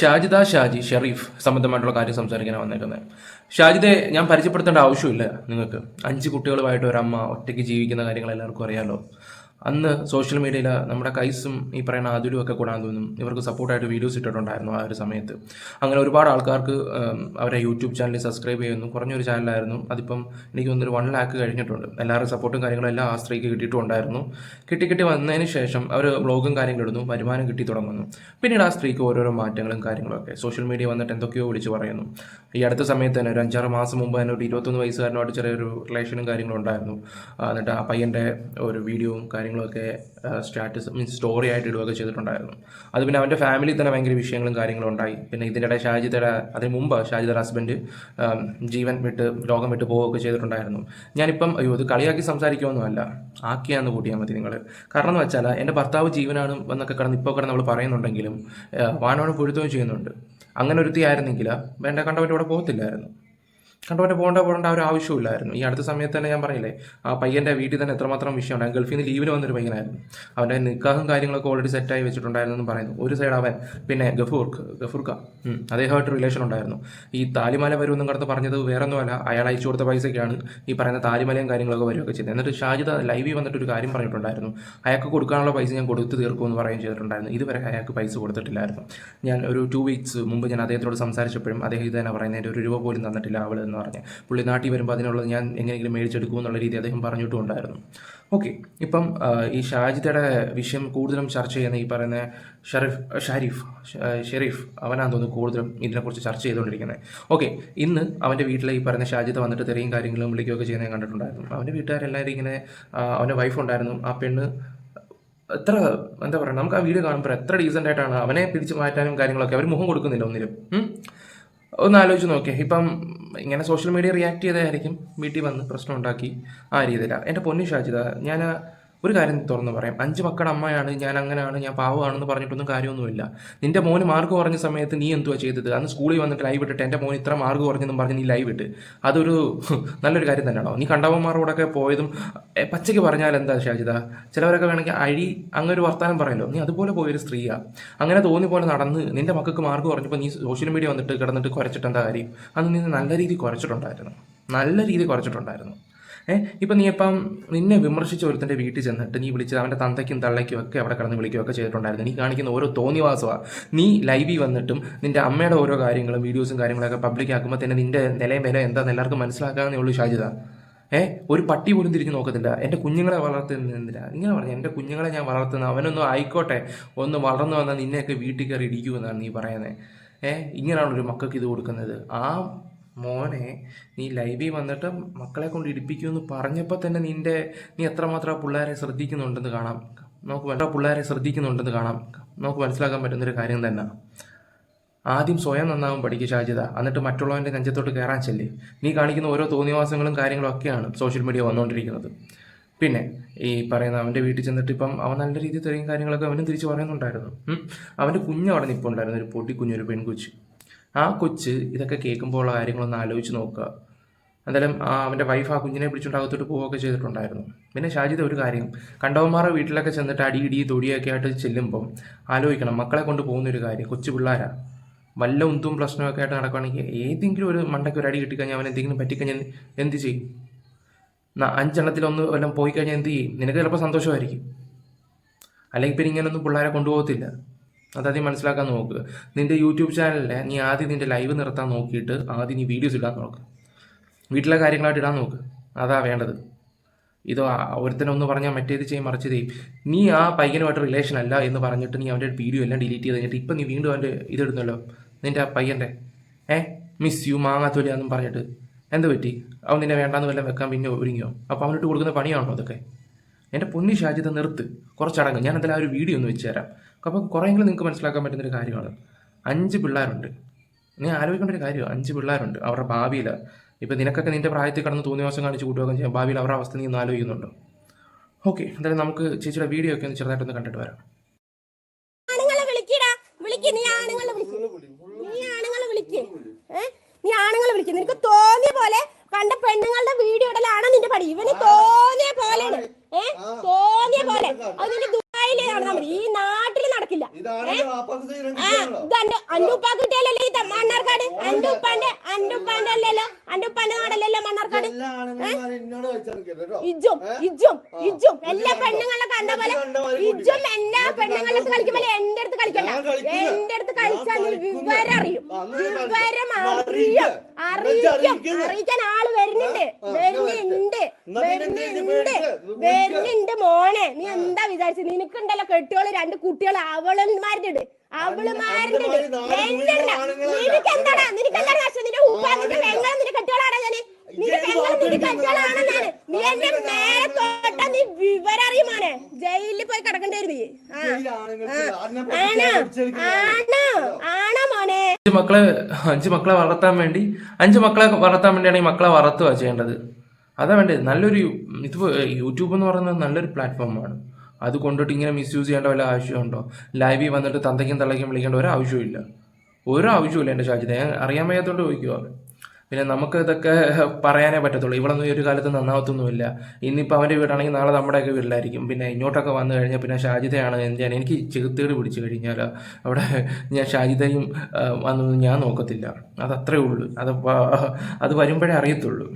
ഷാജിദ ഷാജി ഷെറീഫ് സംബന്ധമായിട്ടുള്ള കാര്യം സംസാരിക്കാനാണ് വന്നേക്കുന്നത് ഷാജിദെ ഞാൻ പരിചയപ്പെടുത്തേണ്ട ആവശ്യമില്ല നിങ്ങൾക്ക്. അഞ്ച് കുട്ടികളുമായിട്ട് ഒരമ്മ ഒറ്റയ്ക്ക് ജീവിക്കുന്ന കാര്യങ്ങൾ എല്ലാവർക്കും അറിയാലോ. അന്ന് സോഷ്യൽ മീഡിയയിൽ നമ്മുടെ കൈസും ഈ പറയുന്ന ആതുലും ഒക്കെ കൂടാൻ തോന്നും. ഇവർക്ക് സപ്പോർട്ടായിട്ട് വീഡിയോസ് ഇട്ടിട്ടുണ്ടായിരുന്നു ആ ഒരു സമയത്ത്. അങ്ങനെ ഒരുപാട് ആൾക്കാർക്ക് അവരെ യൂട്യൂബ് ചാനൽ സബ്സ്ക്രൈബ് ചെയ്യുന്നു. കുറഞ്ഞൊരു ചാനലായിരുന്നു അതിപ്പം എനിക്ക് തോന്നുന്നൊരു വൺ ലാക്ക് കഴിഞ്ഞിട്ടുണ്ട്. എല്ലാവരുടെ സപ്പോർട്ടും കാര്യങ്ങളും എല്ലാം ആ സ്ത്രീക്ക് കിട്ടിയിട്ടുണ്ടായിരുന്നു. കിട്ടി കിട്ടി വന്നതിന് ശേഷം അവർ വ്ളോഗും കാര്യങ്ങളും ഇടുന്നു. വരുമാനം കിട്ടി തുടങ്ങുന്നു. പിന്നീട് ആ സ്ത്രീക്ക് ഓരോരോ മാറ്റങ്ങളും കാര്യങ്ങളൊക്കെ സോഷ്യൽ മീഡിയ വന്നിട്ട് എന്തൊക്കെയോ വിളിച്ച് പറയുന്നു. ഈ അടുത്ത സമയത്ത് തന്നെ ഒരു അഞ്ചാറ് മാസം മുമ്പ് തന്നെ ഒരു ഇരുപത്തൊന്ന് വയസ്സുകാരനോട് ചെറിയൊരു റിലേഷനും കാര്യങ്ങളും ഉണ്ടായിരുന്നു. എന്നിട്ട് ആ പയ്യന്റെ ഒരു വീഡിയോയും കാര്യങ്ങളൊക്കെ സ്റ്റാറ്റസ് മീൻസ് സ്റ്റോറി ആയിട്ട് ഇടുകയൊക്കെ ചെയ്തിട്ടുണ്ടായിരുന്നു. അത് പിന്നെ അവന്റെ ഫാമിലി തന്നെ ഭയങ്കര വിഷയങ്ങളും കാര്യങ്ങളും ഉണ്ടായി. പിന്നെ ഇതിനിടെ ഷാജിതയുടെ അതിന് മുമ്പ് ഷാജിതയുടെ ഹസ്ബൻഡ് ജീവൻ വിട്ട് ലോകം വിട്ട് പോവുകയൊക്കെ ചെയ്തിട്ടുണ്ടായിരുന്നു. ഞാനിപ്പം അയ്യോ ഇത് കളിയാക്കി സംസാരിക്കുമൊന്നുമല്ല ആക്കിയാന്ന് കൂട്ടിയാൽ മതി നിങ്ങൾ കാരണം എന്ന് വെച്ചാൽ എന്റെ ഭർത്താവ് ജീവനാണ് എന്നൊക്കെ കിടന്ന് ഇപ്പോൾ കിടന്ന് നമ്മൾ പറയുന്നുണ്ടെങ്കിലും വാനോട് പൊഴുത്തുകയും ചെയ്യുന്നുണ്ട്. അങ്ങനെ ഒരുത്തി ആയിരുന്നെങ്കിൽ വേണ്ട കണ്ടവന്റെ കൂടെ പോകത്തില്ലായിരുന്നു. കണ്ടവന്റെ പോകേണ്ട പോകേണ്ട ഒരു ആവശ്യമില്ലായിരുന്നു ഈ അടുത്ത സമയത്ത് തന്നെ ഞാൻ പറയില്ലേ ആ പയ്യന്റെ വീട്ടിൽ തന്നെ എത്രമാത്രം വിഷയമുണ്ടായി ഗൾഫിൽ നിന്ന് ലീവിന് വന്നൊരു പയ്യനായിരുന്നു. അവന്റെ നിക്കാഹും കാര്യങ്ങളൊക്കെ ഓൾറെഡി സെറ്റായി വെച്ചിട്ടുണ്ടായിരുന്നു എന്ന് പറയുന്നു. ഒരു സൈഡ് അവൻ പിന്നെ ഗഫൂർക്ക് ഗഫൂർക്ക അദ്ദേഹമായിട്ട് റിലേഷൻ ഉണ്ടായിരുന്നു. ഈ താലിമല വരുമെന്നും കടന്ന് പറഞ്ഞത് വേറെ ഒന്നുമല്ല അയാൾ അയച്ചു കൊടുത്ത പൈസയ്ക്കാണ് ഈ പറയുന്ന താലിമലയും കാര്യങ്ങളൊക്കെ വരികയൊക്കെ ചെയ്തത്. എന്നിട്ട് ഷാജിദ ലൈവിൽ വന്നിട്ട് ഒരു കാര്യം പറഞ്ഞിട്ടുണ്ടായിരുന്നു. അയാൾക്ക് കൊടുക്കാനുള്ള പൈസ ഞാൻ കൊടുത്തു തീർക്കുമെന്ന് പറയുകയും ചെയ്തിട്ടുണ്ടായിരുന്നു. ഇതുവരെ അയാൾക്ക് പൈസ കൊടുത്തിട്ടില്ലായിരുന്നു. ഞാൻ ഒരു ടു വീക്സ് മുമ്പ് ഞാൻ അദ്ദേഹത്തോട് സംസാരിച്ചപ്പോഴും അദ്ദേഹം ഇത് തന്നെ പറയുന്നതിന്റെ ഒരു രൂപ പോലും തന്നിട്ടില്ല അവൾ എന്ന് പറഞ്ഞ്. പുള്ളി നാട്ടിൽ വരുമ്പോൾ അതിനുള്ളത് ഞാൻ എങ്ങനെയെങ്കിലും മേടിച്ചെടുക്കും എന്നുള്ള രീതി അദ്ദേഹം പറഞ്ഞിട്ടുണ്ടായിരുന്നു. ഓക്കെ ഇപ്പം ഈ ഷാജിദയുടെ വിഷയം കൂടുതലും ചർച്ച ചെയ്യുന്ന ഈ പറയുന്ന ഷറീഫ് ഷരീഫ് ഷെരീഫ് അവനാന്ന് തോന്നുന്നു കൂടുതലും ഇതിനെക്കുറിച്ച് ചർച്ച ചെയ്തുകൊണ്ടിരിക്കുന്നത്. ഓക്കെ ഇന്ന് അവന്റെ വീട്ടിലെ ഈ പറയുന്ന ഷാജിദ വന്നിട്ട് തെറിയും കാര്യങ്ങളും വിളിക്കുകയൊക്കെ ചെയ്യുന്നത് കണ്ടിട്ടുണ്ടായിരുന്നു. അവന്റെ വീട്ടുകാരെല്ലാവരും ഇങ്ങനെ അവന്റെ വൈഫ് ഉണ്ടായിരുന്നു. ആ പെണ്ണ് എത്ര എന്താ പറയുക നമുക്ക് ആ വീഡിയോ കാണുമ്പോൾ എത്ര ഡീസന്റ് ആയിട്ടാണ് അവനെ പിടിച്ച് മാറ്റാനും കാര്യങ്ങളൊക്കെ അവർ മുഖം കൊടുക്കുന്നില്ല ഒന്നിലും? ഒന്ന് ആലോചിച്ച് നോക്കിയേ. ഇപ്പം ഇങ്ങനെ സോഷ്യൽ മീഡിയ റിയാക്ട് ചെയ്തായിരിക്കും വീട്ടിൽ വന്ന് പ്രശ്നം ഉണ്ടാക്കി. ആ രീതിയിലാണ് എന്റെ പൊന്നു ഷാജിത ഞാൻ ഒരു കാര്യം തുറന്ന് പറയാം. അഞ്ച് മക്കളുടെ അമ്മയാണ് ഞാൻ അങ്ങനെയാണ് ഞാൻ പാവമാണെന്ന് പറഞ്ഞിട്ടൊന്നും കാര്യമൊന്നുമില്ല. നിന്റെ മോന് മാർക്ക് കുറഞ്ഞ സമയത്ത് നീ എന്തുവാ ചെയ്തത്? അന്ന് സ്കൂളിൽ വന്നിട്ട് ലൈവ് ഇട്ടിട്ട് എന്റെ മോൻ ഇത്ര മാർക്ക് കുറഞ്ഞെന്നും പറഞ്ഞ് നീ ലൈവ് ഇട്ട്. അതൊരു നല്ലൊരു കാര്യം തന്നെയാണോ? നീ കണ്ടവന്മാരോടൊക്കെ പോയതും പച്ചയ്ക്ക് പറഞ്ഞാൽ എന്താ ഷാജിത ചിലവരൊക്കെ വേണമെങ്കിൽ അഴി അങ്ങനെ ഒരു വർത്താനം പറയല്ലോ. നീ അതുപോലെ പോയൊരു സ്ത്രീയാ. അങ്ങനെ തോന്നി പോലെ നടന്ന് നിന്റെ മക്കൾക്ക് മാർക്ക് കുറഞ്ഞപ്പോൾ നീ സോഷ്യൽ മീഡിയ വന്നിട്ട് കിടന്നിട്ട് കുറച്ചിട്ട് എന്താ കാര്യം? അന്ന് നീ നല്ല രീതിയിൽ കുറച്ചിട്ടുണ്ടായിരുന്നു നല്ല രീതിയിൽ കുറച്ചിട്ടുണ്ടായിരുന്നു ഏഹ് ഇപ്പം നീ ഇപ്പം നിന്നെ വിമർശിച്ച ഒരുത്തന്റെ വീട്ടിൽ ചെന്നിട്ട് നീ വിളിച്ചത് അവന്റെ തന്തയ്ക്കും തള്ളയ്ക്കും ഒക്കെ അവിടെ വിളിക്കുകയും ഒക്കെ ചെയ്തിട്ടുണ്ടായിരുന്നു. നീ കാണിക്കുന്ന ഓരോ തോന്നിവാസമാണ് നീ ലൈവിൽ വന്നിട്ടും നിന്റെ അമ്മയുടെ ഓരോ കാര്യങ്ങളും വീഡിയോസും കാര്യങ്ങളൊക്കെ പബ്ലിക് ആക്കുമ്പോൾ തന്നെ നിന്റെ നിലയും വില എന്താണെന്ന് എല്ലാവർക്കും മനസ്സിലാക്കാമെന്നേ ഉള്ളൂ ഷാജിത. ഏ ഒരു പട്ടി പോലും തിരിഞ്ഞു നോക്കത്തില്ല. എന്റെ കുഞ്ഞുങ്ങളെ വളർത്തുന്നില്ല ഇങ്ങനെ പറഞ്ഞു എന്റെ കുഞ്ഞുങ്ങളെ ഞാൻ വളർത്തുന്ന അവനൊന്നും ആയിക്കോട്ടെ ഒന്ന് വളർന്നു വന്നാൽ നിന്നെയൊക്കെ വീട്ടിൽ കയറി ഇടിക്കുമെന്നാണ് നീ പറയുന്നത് ഏ ഇങ്ങനെയാണ് ഒരു മക്കൾക്ക് ഇത് കൊടുക്കുന്നത്. ആ മോനെ നീ ലൈവിൽ വന്നിട്ട് മക്കളെ കൊണ്ട് ഇടിപ്പിക്കുമെന്ന് പറഞ്ഞപ്പോൾ തന്നെ നിന്റെ നീ എത്രമാത്രം പിള്ളേരെ ശ്രദ്ധിക്കുന്നുണ്ടെന്ന് കാണാം. നമുക്ക് വേണ്ട പിള്ളേരെ ശ്രദ്ധിക്കുന്നുണ്ടെന്ന് കാണാം. നമുക്ക് മനസ്സിലാക്കാൻ പറ്റുന്നൊരു കാര്യം തന്നെ. ആദ്യം സ്വയം നന്നാവും പഠിക്കുക ഷാജിത എന്നിട്ട് മറ്റുള്ളവന്റെ നെഞ്ചത്തോട്ട് കയറാൻ ചെല്ലേ. നീ കാണിക്കുന്ന ഓരോ തോന്നിവാസങ്ങളും കാര്യങ്ങളും ഒക്കെയാണ് സോഷ്യൽ മീഡിയ വന്നുകൊണ്ടിരിക്കുന്നത് പിന്നെ ഈ പറയുന്ന അവന്റെ വീട്ടിൽ ചെന്നിട്ട് ഇപ്പം അവൻ നല്ല രീതിയിൽ തെറിയും കാര്യങ്ങളൊക്കെ അവനും തിരിച്ച് പറയുന്നുണ്ടായിരുന്നു. അവന്റെ കുഞ്ഞ് അവിടെ നിൽപ്പുണ്ടായിരുന്നു ഒരു പൊട്ടി കുഞ്ഞൊരു പെൺകൊച്ച്. ആ കൊച്ച് ഇതൊക്കെ കേൾക്കുമ്പോൾ ഉള്ള കാര്യങ്ങളൊന്ന് ആലോചിച്ച് നോക്കുക. എന്തായാലും അവന്റെ വൈഫ് ആ കുഞ്ഞിനെ പിടിച്ചുകൊണ്ട് അകത്തോട്ട് പോവുകയൊക്കെ ചെയ്തിട്ടുണ്ടായിരുന്നു. പിന്നെ ഷാജിദ് ഒരു കാര്യം കണ്ടവന്മാരുടെ വീട്ടിലൊക്കെ ചെന്നിട്ട് അടി ഇടി തൊടിയൊക്കെ ആയിട്ട് ചെല്ലുമ്പം ആലോചിക്കണം മക്കളെ കൊണ്ട് പോകുന്ന ഒരു കാര്യം കൊച്ചു പിള്ളേരാണ് വല്ല ഉന്തും പ്രശ്നമൊക്കെ ആയിട്ട് നടക്കുകയാണെങ്കിൽ ഏതെങ്കിലും ഒരു മണ്ടയ്ക്ക് ഒരു അടി കിട്ടിക്കഴിഞ്ഞാൽ അവൻ എന്തെങ്കിലും പറ്റിക്കഴിഞ്ഞാൽ എന്ത് ചെയ്യും? അഞ്ചെണ്ണത്തിലൊന്ന് വല്ലതും പോയി കഴിഞ്ഞാൽ എന്ത് ചെയ്യും? നിനക്ക് ചിലപ്പോൾ സന്തോഷമായിരിക്കും. അല്ലെങ്കിൽ പിന്നെ ഇങ്ങനൊന്നും പിള്ളേരെ കൊണ്ടുപോകത്തില്ല. അതാദ്യം മനസ്സിലാക്കാൻ നോക്കുക നിന്റെ യൂട്യൂബ് ചാനലിലെ നീ ആദ്യം നിന്റെ ലൈവ് നിർത്താൻ നോക്കിയിട്ട് ആദ്യം നീ വീഡിയോസ് ഇടാൻ നോക്ക്. വീട്ടിലെ കാര്യങ്ങളായിട്ട് ഇടാൻ നോക്ക്. അതാ വേണ്ടത്. ഇത് ഒരുത്തനൊന്ന് പറഞ്ഞാൽ മറ്റേത് ചെയ്യും മറിച്ച് ചെയ്യും. നീ ആ പയ്യനുമായിട്ട് റിലേഷൻ അല്ല എന്ന് പറഞ്ഞിട്ട് നീ അവന്റെ വീഡിയോ എല്ലാം ഡിലീറ്റ് ചെയ്ത് കഴിഞ്ഞിട്ട് ഇപ്പം നീ വീണ്ടും അവന്റെ ഇതിടുന്നല്ലോ നിന്റെ ആ പയ്യന്റെ. ഏ മിസ് യു മാങ്ങാത്തൊലിയാന്നും പറഞ്ഞിട്ട്. എന്ത് പറ്റി? അവൻ നിന്നെ വേണ്ടാന്ന് വല്ലതും വെക്കാൻ പിന്നെ ഒരുങ്ങിയോ? അപ്പോൾ അവനിട്ട് കൊടുക്കുന്ന പണിയാണോ അതൊക്കെ? എന്റെ പൊന്നി ഷാജിത നിർത്ത്. കുറച്ചടങ്ങ്. ഞാൻ എന്തായാലും ആ ഒരു വീഡിയോ ഒന്ന് വെച്ച് തരാം അപ്പോൾ നിങ്ങൾക്ക് മനസ്സിലാക്കാൻ പറ്റുന്നൊരു കാര്യമാണ്. അഞ്ച് പിള്ളേരുണ്ട്. നീ ആലോചിക്കേണ്ട ഒരു കാര്യമാണ്. അഞ്ച് പിള്ളേരുണ്ട് അവരുടെ ഭാവിയിൽ. ഇപ്പം നിനക്കൊക്കെ നിന്റെ പ്രായത്തിൽ കടന്ന് തോന്നിയ ദിവസം കാണിച്ച് കൂട്ടുകയൊക്കെ ചെയ്യാം. ഭാവിയിൽ അവരുടെ അവസ്ഥ നീ ഒന്ന് ആലോചിക്കുന്നുണ്ടോ? ഓക്കെ എന്തായാലും നമുക്ക് ചേച്ചിയുടെ വീഡിയോ ഒക്കെ ഒന്ന് ചെറുതായിട്ടൊന്ന് കണ്ടിട്ട് വരാം. നീ ആണുങ്ങളെ വിളിക്ക്. നിനക്ക് തോന്നിയ പോലെ കണ്ട പെണ്ണുങ്ങളുടെ വീഡിയോ ഇടലാണ് നിന്റെ പടി? ഇവന് തോന്നിയ പോലെയാണ്. ഏ? തോന്നിയ പോലെ. അതിന്റെ ദുബായിൽ നടന്നാൽ മതി. ഈ നാട്ടിൽ നടക്കില്ല? ഇതെന്റെ അന്റെ ഉപ്പാ കിട്ടിയല്ലോ ഈ മണ്ണാർക്കാട് അന്റെ ഉപ്പാന്റെ അന്റെ ഉപ്പാന്റെ അല്ലല്ലോ. അന്റെ ഉപ്പാന്റെ നാടല്ലല്ലോ മണ്ണാർക്കാട് ഇജ്ജും ഇജ്ജും ഇജ്ജും എല്ലാ പെണ്ണുങ്ങളെ കണ്ട പോലെ ഇജ്ജും എല്ലാ പെണ്ണുങ്ങളെ കളിക്കുമ്പോൾ എന്റെ അടുത്ത് കളിക്കണ്ട. എന്റെ അടുത്ത് കളിച്ചാൽ. വിവരം അറിയും. വിവരം അറിയും. അറിയിക്കും. അറിയിക്കും അറിയിക്കാൻ ആൾ വരുന്നുണ്ട് ആ, വരുന്നുണ്ട് മോനെ. നീ എന്താ വിചാരിച്ചു? നിനക്കുണ്ടല്ലോ കെട്ടിയോൾ രണ്ട് കുട്ടികൾ അവളന്മാരുടെ അവളുമാരുടെ നാല് എന്റെ നിനക്ക് ആവശ്യം നിന്റെ ഉപ്പ നിന്റെ പെങ്ങളും നിന്റെ കെട്ടിയോളാടാ ഞാൻ? നിന്റെ ഇജ്ജ് പെങ്ങളും നിന്റെ വാപ്പ കെട്ടിയോളാണെന്നാണ് നീ എന്റെ മേലെ നീ ജയിലിൽ പോയി കിടക്കേണ്ടി നീ ആണോ ആണോ മോനെ? അഞ്ച് മക്കളെ അഞ്ച് മക്കളെ വളർത്താൻ വേണ്ടി അഞ്ച് മക്കളെ വളർത്താൻ വേണ്ടിയാണ് ഈ മക്കളെ വളർത്തുക ചെയ്യേണ്ടത്. അതാ വേണ്ടത്. നല്ലൊരു ഇത് യൂട്യൂബ് എന്ന് പറയുന്നത് നല്ലൊരു പ്ലാറ്റ്ഫോമാണ് അത് കൊണ്ടിട്ട് ഇങ്ങനെ മിസ്യൂസ് ചെയ്യേണ്ട വല്ല ആവശ്യമുണ്ടോ? ലൈവിൽ വന്നിട്ട് തന്തയ്ക്കും തള്ളയ്ക്കും വിളിക്കേണ്ട ഒരു ആവശ്യമില്ല ഒരു ആവശ്യമില്ല എന്റെ ഷാജിത ഞാൻ അറിയാൻ വയ്യാത്തോണ്ട് ചോദിക്കുക പിന്നെ നമുക്ക് ഇതൊക്കെ പറയാനേ പറ്റത്തുള്ളൂ. ഇവളൊന്നും ഈ ഒരു കാലത്ത് നന്നാവത്തൊന്നുമില്ല. ഇന്നിപ്പോൾ അവന്റെ വീടാണെങ്കിൽ നാളെ നമ്മുടെയൊക്കെ വീട്ടിലായിരിക്കും. പിന്നെ ഇങ്ങോട്ടൊക്കെ വന്നു കഴിഞ്ഞാൽ പിന്നെ ഷാജിതയാണ് ഞാൻ എനിക്ക് ചെകുത്തേട് പിടിച്ചു കഴിഞ്ഞാൽ അവിടെ ഞാൻ ഷാജിതയും വന്നു വന്നൊന്നും ഞാൻ നോക്കത്തില്ല. അതത്രേ ഉള്ളൂ. അത് അത് വരുമ്പോഴേ അറിയത്തുള്ളൂ.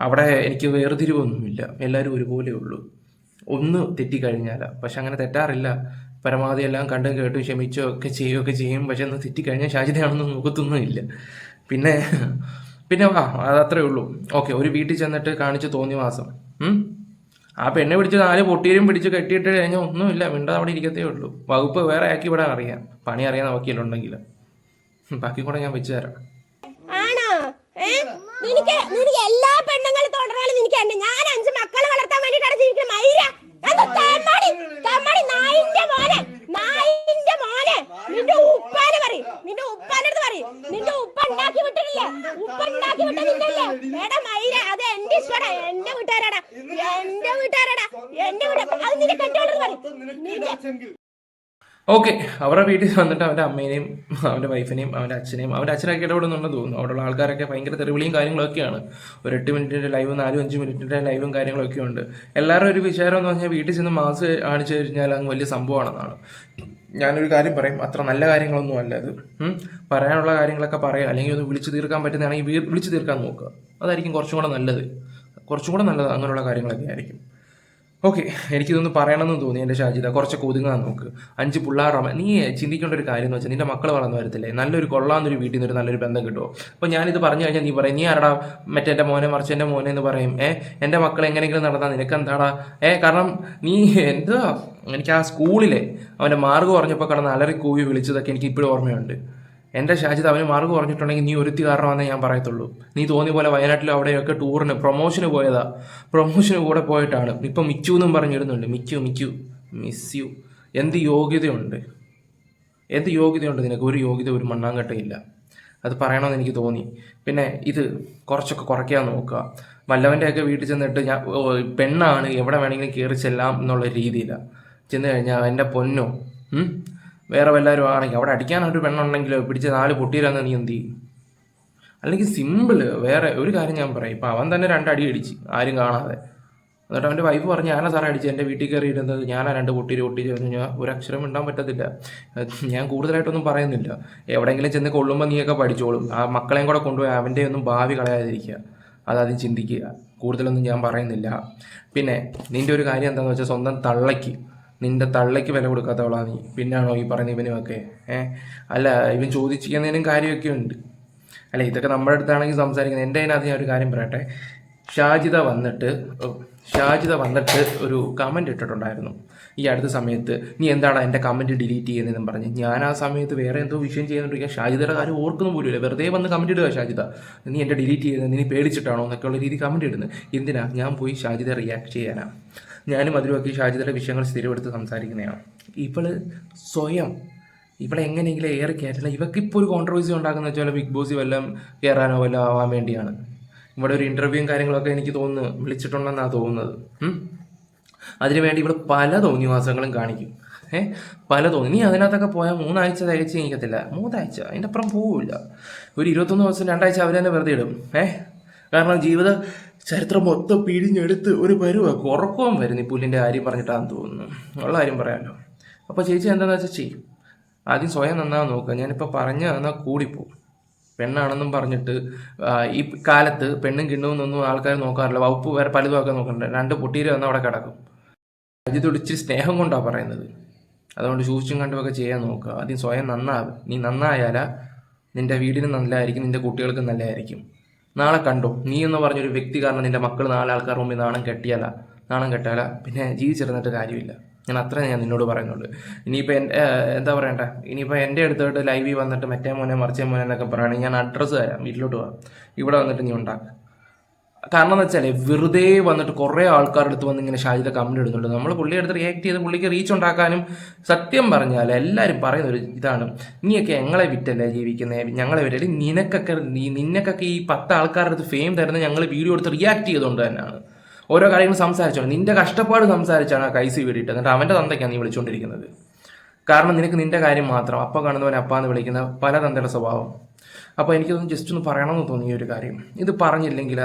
അവിടെ എനിക്ക് വേർതിരിവൊന്നുമില്ല. എല്ലാവരും ഒരുപോലെ ഉള്ളൂ. ഒന്ന് തെറ്റിക്കഴിഞ്ഞാൽ പക്ഷെ അങ്ങനെ തെറ്റാറില്ല. പരമാവധി എല്ലാം കണ്ടും കേട്ടും ക്ഷമിച്ചോ ഒക്കെ ചെയ്യുകയൊക്കെ ചെയ്യും. പക്ഷെ ഒന്ന് തെറ്റിക്കഴിഞ്ഞാൽ ഷാജിതയാണെന്ന് നോക്കത്തൊന്നുമില്ല പിന്നെ പിന്നെ ആ അതത്രേ ഉള്ളൂ. ഓക്കെ ഒരു വീട്ടിൽ ചെന്നിട്ട് കാണിച്ച് തോന്നി മാസം ആ പെണ്ണെ പിടിച്ച് നാല് പൊട്ടിയിലും പിടിച്ച് കെട്ടിയിട്ട് കഴിഞ്ഞാൽ ഒന്നുമില്ല. മിണ്ടാതെ അവിടെ ഇരിക്കത്തേ ഉള്ളൂ. വകുപ്പ് വേറെ ആക്കി വിടാൻ അറിയാം. പണി അറിയാൻ വക്കീലുണ്ടെങ്കിൽ ബാക്കി കൂടെ ഞാൻ വെച്ചു തരാം. നിനക്ക് നിനക്ക് എല്ലാ പെണ്ണുങ്ങളും തുടരാനും നിനക്ക് എന്നെ ഞാൻ അഞ്ച് മക്കളെ വളർത്താൻ വേണ്ടിട്ടാണ് ജീവിക്കുന്നത്. മൈര അത് തെമ്മാടി തെമ്മാടി നായിന്റെ മോനെ നായിന്റെ മോനെ. നിന്റെ ഉപ്പാനെ പറയും നിന്റെ ഉപ്പാനടുത്ത് പറയും. നിന്റെ ഉപ്പ ഉണ്ടാക്കി വിട്ടിട്ടില്ലേ? ഉപ്പ ഉണ്ടാക്കി വിട്ടിട്ടില്ലേ എടാ മൈര അത് എന്റെ ഇഷ്ടടാ എന്റെ വീട്ടുകാരാടാ. എന്റെ വീട്ടുകാരാടാ. എന്റെ വീട്ടുകാർ അത് നിന്റെ കെട്ടിയോട് പറയും. നിന്റെ ഓക്കെ അവരുടെ വീട്ടിൽ വന്നിട്ട് അവന്റെ അമ്മേനെയും അവന്റെ വൈഫിനെയും അവന്റെ അച്ഛനെയും അവന്റെ അച്ഛനൊക്കെ ഇടപെടുന്നുണ്ടെന്ന് തോന്നുന്നു. അവിടെയുള്ള ആൾക്കാരൊക്കെ ഭയങ്കര തെറിവിളിയും കാര്യങ്ങളൊക്കെയാണ്. ഒരു എട്ട് മിനിറ്റിന്റെ ലൈവ് നാലും അഞ്ച് മിനിറ്റിന്റെ ലൈവും കാര്യങ്ങളൊക്കെ ഉണ്ട്. എല്ലാവരും ഒരു വിചാരം എന്ന് പറഞ്ഞാൽ വീട്ടിൽ ചെന്ന് മാസ് കാണിച്ചു കഴിഞ്ഞാൽ അങ്ങ് വലിയ സംഭവമാണെന്നാണ്. ഞാനൊരു കാര്യം പറയും അത്ര നല്ല കാര്യങ്ങളൊന്നും അല്ല അത് പറയാനുള്ള കാര്യങ്ങളൊക്കെ പറയാം. അല്ലെങ്കിൽ ഒന്ന് വിളിച്ചു തീർക്കാൻ പറ്റുന്നതാണെങ്കിൽ വിളിച്ചു തീർക്കാൻ നോക്കുക. അതായിരിക്കും കുറച്ചും കൂടെ നല്ലത്. കുറച്ചും കൂടെ നല്ലത് അങ്ങനെയുള്ള കാര്യങ്ങളൊക്കെ ആയിരിക്കും. ഓക്കെ എനിക്കിതൊന്ന് പറയണമെന്ന് തോന്നി എന്റെ ഷാജിത കുറച്ച് ഒതുങ്ങാൻ നോക്ക് അഞ്ച് പിള്ളേരുടെ നീ ചിന്തിക്കേണ്ട ഒരു കാര്യം എന്ന് വെച്ചാൽ നിന്റെ മക്കൾ വളർന്നു വരത്തില്ലേ? നല്ലൊരു കൊള്ളാന്നൊരു വീട്ടിൽ നിന്ന് ഒരു നല്ലൊരു ബന്ധം കിട്ടുമോ അപ്പോൾ ഞാനിത് പറഞ്ഞു കഴിഞ്ഞാൽ നീ പറയും നീ ആരടാ? മറ്റേ എന്റെ മോനെ മറിച്ച് എന്റെ മോനെ എന്ന് പറയും. ഏ എന്റെ മക്കൾ എങ്ങനെയെങ്കിലും നടന്നാൽ നിനക്ക് എന്താടാ ഏ കാരണം നീ എന്താ? എനിക്ക് ആ സ്കൂളിലെ അവന്റെ മാർഗ് പറഞ്ഞപ്പോൾ കടന്ന് അലറി കൂവി വിളിച്ചതൊക്കെ എനിക്ക് ഇപ്പോഴും ഓർമ്മയുണ്ട്. എന്റെ ഷാജിത് അവന് മാർഗ് പറഞ്ഞിട്ടുണ്ടെങ്കിൽ നീ ഒരുത്തി കാരണമാണെന്നേ ഞാൻ പറയത്തുള്ളൂ. നീ തോന്നിയ പോലെ വയനാട്ടിലും അവിടെയൊക്കെ ടൂറിന് പ്രൊമോഷന് പോയതാ. പ്രൊമോഷന് കൂടെ പോയിട്ടാണ്. ഇപ്പം മിച്ചു എന്നും പറഞ്ഞിരുന്നുണ്ട്. മിച്ചു മിച്ചു മിസ് യു എന്ത് യോഗ്യതയുണ്ട്? എന്ത് യോഗ്യതയുണ്ട് നിനക്ക്? ഒരു യോഗ്യത ഒരു മണ്ണാങ്കട്ടയില്ല. അത് പറയണമെന്ന് എനിക്ക് തോന്നി. പിന്നെ ഇത് കുറച്ചൊക്കെ കുറയ്ക്കാൻ നോക്കുക. വല്ലവന്റെയൊക്കെ വീട്ടിൽ ചെന്നിട്ട് ഞാൻ പെണ്ണാണ്. എവിടെ വേണമെങ്കിലും കയറി ചെല്ലാം എന്നുള്ള രീതിയിലാണ് ചെന്ന് കഴിഞ്ഞാൽ എന്റെ പൊന്നോ? വേറെ വല്ലവരും ആണെങ്കിൽ അവിടെ അടിക്കാനൊരു പെണ്ണുണ്ടെങ്കിൽ പിടിച്ച് നാല് പൊട്ടിയിരാന്ന് നീ എന്ത് ചെയ്യും? അല്ലെങ്കിൽ സിമ്പിൾ വേറെ ഒരു കാര്യം ഞാൻ പറയും. ഇപ്പം അവൻ തന്നെ രണ്ടടി അടിച്ച് ആരും കാണാതെ. എന്നിട്ട് അവന്റെ വൈഫ് പറഞ്ഞ് ഞാനാ സാറേ അടിച്ച് എന്റെ വീട്ടിൽ കയറി ഇരുന്നത് ഞാനാ രണ്ട് പൊട്ടിച്ച് പറഞ്ഞു ഞാൻ ഒരു അക്ഷരം മിണ്ടാൻ പറ്റത്തില്ല. ഞാൻ കൂടുതലായിട്ടൊന്നും പറയുന്നില്ല. എവിടെയെങ്കിലും ചെന്ന് കൊള്ളുമ്പോൾ നീയൊക്കെ പഠിച്ചോളും. ആ മക്കളെയും കൂടെ കൊണ്ടുപോയി അവന്റെ ഒന്നും ഭാവി കളയാതിരിക്കുക. അതാദ്യം ചിന്തിക്കുക. കൂടുതലൊന്നും ഞാൻ പറയുന്നില്ല. പിന്നെ നിന്റെ ഒരു കാര്യം എന്താണെന്ന് വെച്ചാൽ സ്വന്തം തള്ളയ്ക്ക്. നിന്റെ തള്ളയ്ക്ക് വില കൊടുക്കാത്തവളാ നീ. പിന്നാണോ ഈ പറഞ്ഞ ഇവനുമൊക്കെ? ഏഹ് അല്ല ഇവൻ ചോദിച്ചിരിക്കുന്നതിനും കാര്യമൊക്കെ ഉണ്ട്. അല്ല ഇതൊക്കെ നമ്മുടെ അടുത്താണെങ്കിൽ സംസാരിക്കുന്നത്. എന്റെ അതിനകത്ത് ഞാൻ ഒരു കാര്യം പറയട്ടെ. ഷാജിത വന്നിട്ട് ഷാജിത വന്നിട്ട് ഒരു കമന്റ് ഇട്ടിട്ടുണ്ടായിരുന്നു. ഈ അടുത്ത സമയത്ത് നീ എന്താണ് എന്റെ കമന്റ് ഡിലീറ്റ് ചെയ്യുന്നതെന്നും പറഞ്ഞ്? ഞാൻ ആ സമയത്ത് വേറെ എന്തോ വിഷയം ചെയ്യുന്നുണ്ടെങ്കിൽ ഷാജിതയുടെ കാര്യം ഓർക്കുന്നു പോലുമില്ല വെറുതെ വന്ന് കമന്റ് ഇടുക ഷാജിത. നീ എന്റെ ഡിലീറ്റ് ചെയ്യുന്നത്? നീ പേടിച്ചിട്ടാണോ? എന്നൊക്കെയുള്ള രീതി കമന്റ് ഇടുന്നത്. എന്തിനാ? ഞാൻ പോയി ഷാജിത റിയാക്ട് ചെയ്യാനാ. ഞാനും അതിലുമൊക്കെ ഷാജിതയുടെ വിഷയങ്ങൾ സ്ഥിരമെടുത്ത് സംസാരിക്കുന്നതാണ്. ഇവൾ സ്വയം ഇവിടെ എങ്ങനെയെങ്കിലും ഏറെ കയറ്റില്ല. ഇവർക്ക് ഇപ്പോൾ ഒരു കോൺട്രവേഴ്സി ഉണ്ടാക്കുന്ന വെച്ചാൽ ബിഗ് ബോസ് വല്ലതും കയറാനോ വല്ലതും ആവാൻ വേണ്ടിയാണ്. ഇവിടെ ഒരു ഇന്റർവ്യൂവും കാര്യങ്ങളൊക്കെ എനിക്ക് തോന്നുന്നു വിളിച്ചിട്ടുണ്ടെന്നാണ് തോന്നുന്നത്. അതിനുവേണ്ടി ഇവിടെ പല തോന്നിവാസങ്ങളും കാണിക്കും. ഏ? പല തോന്നി. നീ അതിനകത്തൊക്കെ പോയാൽ മൂന്നാഴ്ച തികച്ച് നീക്കത്തില്ല മൂന്നാഴ്ച? അതിന്റെ അപ്പുറം പോവില്ല. ഒരു ഇരുപത്തൊന്ന് ദിവസം രണ്ടാഴ്ച അവർ തന്നെ വെറുതെ ഇടും. ഏ? കാരണം ജീവിത ചരിത്രം മൊത്തം പിഴിഞ്ഞെടുത്ത് ഒരു പരുവ കുറക്കവും വരുന്നു ഈ പുല്ലിന്റെ കാര്യം പറഞ്ഞിട്ടാന്ന് തോന്നുന്നു. ഉള്ള കാര്യം പറയാമല്ലോ അപ്പോൾ ചേച്ചി എന്താണെന്ന് വെച്ചാൽ ചെയ്യും. ആദ്യം സ്വയം നന്നാ നോക്കുക ഞാനിപ്പോൾ പറഞ്ഞ എന്നാൽ കൂടിപ്പോവും. പെണ്ണാണെന്നും പറഞ്ഞിട്ട് ഈ കാലത്ത് പെണ്ണും കിണ്ണുമെന്നൊന്നും ആൾക്കാർ നോക്കാറില്ല. വകുപ്പ് വേറെ പലതും ഒക്കെ നോക്കുന്നുണ്ട് രണ്ട് പൊട്ടീര് വന്ന് അവിടെ കിടക്കും. അജിത് ഇച്ചിരി സ്നേഹം കൊണ്ടാണ് പറയുന്നത്. അതുകൊണ്ട് സൂക്ഷിച്ചും കണ്ടുമൊക്കെ ചെയ്യാൻ നോക്കുക ആദ്യം സ്വയം നന്നാവ് നീ നന്നായാലാ നിന്റെ വീടിന് നല്ലതായിരിക്കും നിന്റെ കുട്ടികൾക്ക് നല്ലതായിരിക്കും നാളെ കണ്ടു. നീ എന്ന് പറഞ്ഞൊരു വ്യക്തി കാരണം നിന്റെ മക്കൾ നാല് ആൾക്കാർ മുമ്പിൽ നാണം കെട്ടിയാല നാണം കെട്ടാല പിന്നെ ജീവിച്ചിരുന്നിട്ട് കാര്യമില്ല. ഞാൻ അത്ര ഞാൻ നിന്നോട് പറയുന്നുള്ളൂ. ഇനിയിപ്പോൾ എന്റെ എന്താ പറയണ്ടേ? ഇനിയിപ്പോൾ എന്റെ അടുത്തോട്ട് ലൈവിൽ വന്നിട്ട് മറ്റേ മോനെ മറിച്ചേ മോനെ എന്നൊക്കെ പറയുകയാണെങ്കിൽ ഞാൻ അഡ്രസ്സ് തരാം. വീട്ടിലോട്ട് പോകാം ഇവിടെ വന്നിട്ട് നീ ഉണ്ടാക്കുക കാരണം എന്ന് വെച്ചാൽ വെറുതെ വന്നിട്ട് കുറേ ആൾക്കാരുടെ അടുത്ത് വന്ന് ഇങ്ങനെ ഷാജിദ കമന്റ് ഇടുന്നുണ്ട്. നമ്മൾ പുള്ളിയുടെ അടുത്ത് റിയാക്ട് ചെയ്ത് പുള്ളിക്ക് റീച്ച് ഉണ്ടാക്കാനും സത്യം പറഞ്ഞാൽ എല്ലാവരും പറയുന്ന ഒരു ഇതാണ്. നീയൊക്കെ ഞങ്ങളെ വിറ്റല്ലേ ജീവിക്കുന്നത് ഞങ്ങളെ വിറ്റല്ലേ? നിനക്കൊക്കെ നീ ഈ പത്ത് ആൾക്കാരുടെ അടുത്ത് ഫെയിം തരുന്ന ഞങ്ങൾ വീഡിയോ എടുത്ത് റിയാക്ട് ചെയ്തുകൊണ്ട് തന്നെയാണ് ഓരോ കാര്യങ്ങൾ സംസാരിച്ചോണ്ട്. നിന്റെ കഷ്ടപ്പാട് സംസാരിച്ചാണ് ആ കൈസി വീടിയിട്ട് എന്നിട്ട് അവന്റെ തന്തയ്ക്കാണ് നീ വിളിച്ചുകൊണ്ടിരിക്കുന്നത് കാരണം നിനക്ക് നിന്റെ കാര്യം മാത്രം. അപ്പ കാണുന്നവനെ അപ്പാന്ന് വിളിക്കുന്ന പല തന്തയുടെ സ്വഭാവം. അപ്പോൾ എനിക്കൊന്ന് ജസ്റ്റ് ഒന്ന് പറയണമെന്ന് തോന്നി ഈ ഒരു കാര്യം. ഇത് പറഞ്ഞില്ലെങ്കിൽ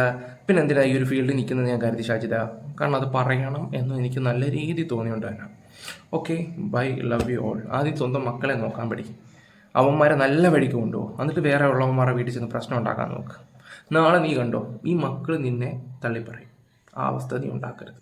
പിന്നെ എന്തിനാ ഈ ഒരു ഫീൽഡിൽ നിൽക്കുന്നത് ഞാൻ കരുതി ഷാജിത കാരണം അത് പറയണം എന്ന് എനിക്ക് നല്ല രീതി തോന്നിയുണ്ട് തന്നെ. Okay bye love you all ആദ്യം സ്വന്തം മക്കളെ നോക്കാൻ പഠിക്കും. അവന്മാരെ നല്ല വഴിക്ക് കൊണ്ടുപോകും എന്നിട്ട് വേറെ ഉള്ളവന്മാരെ വീട്ടിൽ ചെന്ന് പ്രശ്നം ഉണ്ടാക്കാൻ നോക്ക്. നാളെ നീ കണ്ടോ ഈ മക്കൾ നിന്നെ തള്ളിപ്പറയും. ആ അവസ്ഥ നീ ഉണ്ടാക്കരുത്.